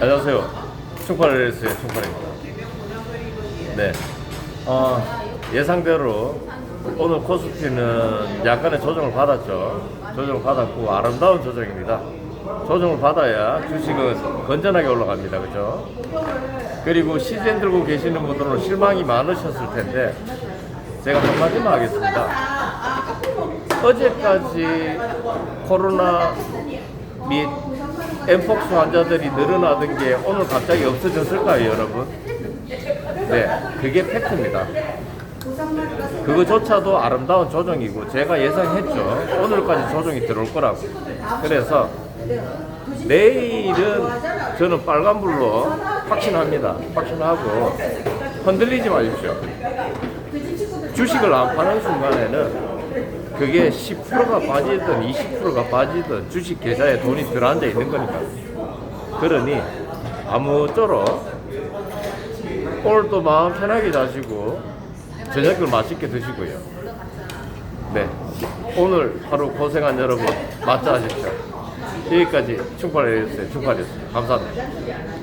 안녕하세요. 충팔레스의 충팔입니다. 네. 어, 예상대로 오늘 코스피는 약간의 조정을 받았죠. 조정을 받았고 아름다운 조정입니다. 조정을 받아야 주식은 건전하게 올라갑니다. 그죠? 그리고 시즌 들고 계시는 분들은 실망이 많으셨을 텐데 제가 한마디만 하겠습니다. 어제까지 코로나 및 엠폭스 환자들이 늘어나던 게 오늘 갑자기 없어졌을까요, 여러분? 네, 그게 팩트입니다. 그거조차도 아름다운 조정이고 제가 예상했죠. 오늘까지 조정이 들어올 거라고. 그래서 내일은 저는 빨간불로 확신합니다. 확신하고 흔들리지 마십시오. 주식을 안 파는 순간에는 그게 10%가 빠지든 20%가 빠지든 주식 계좌에 돈이 들어앉아 있는 거니까. 그러니 아무쪼록 오늘도 마음 편하게 자시고 저녁을 맛있게 드시고요. 네. 오늘 하루 고생한 여러분 맞자 하십시오. 여기까지 충팔이었어요. 충팔이었습니다. 감사합니다.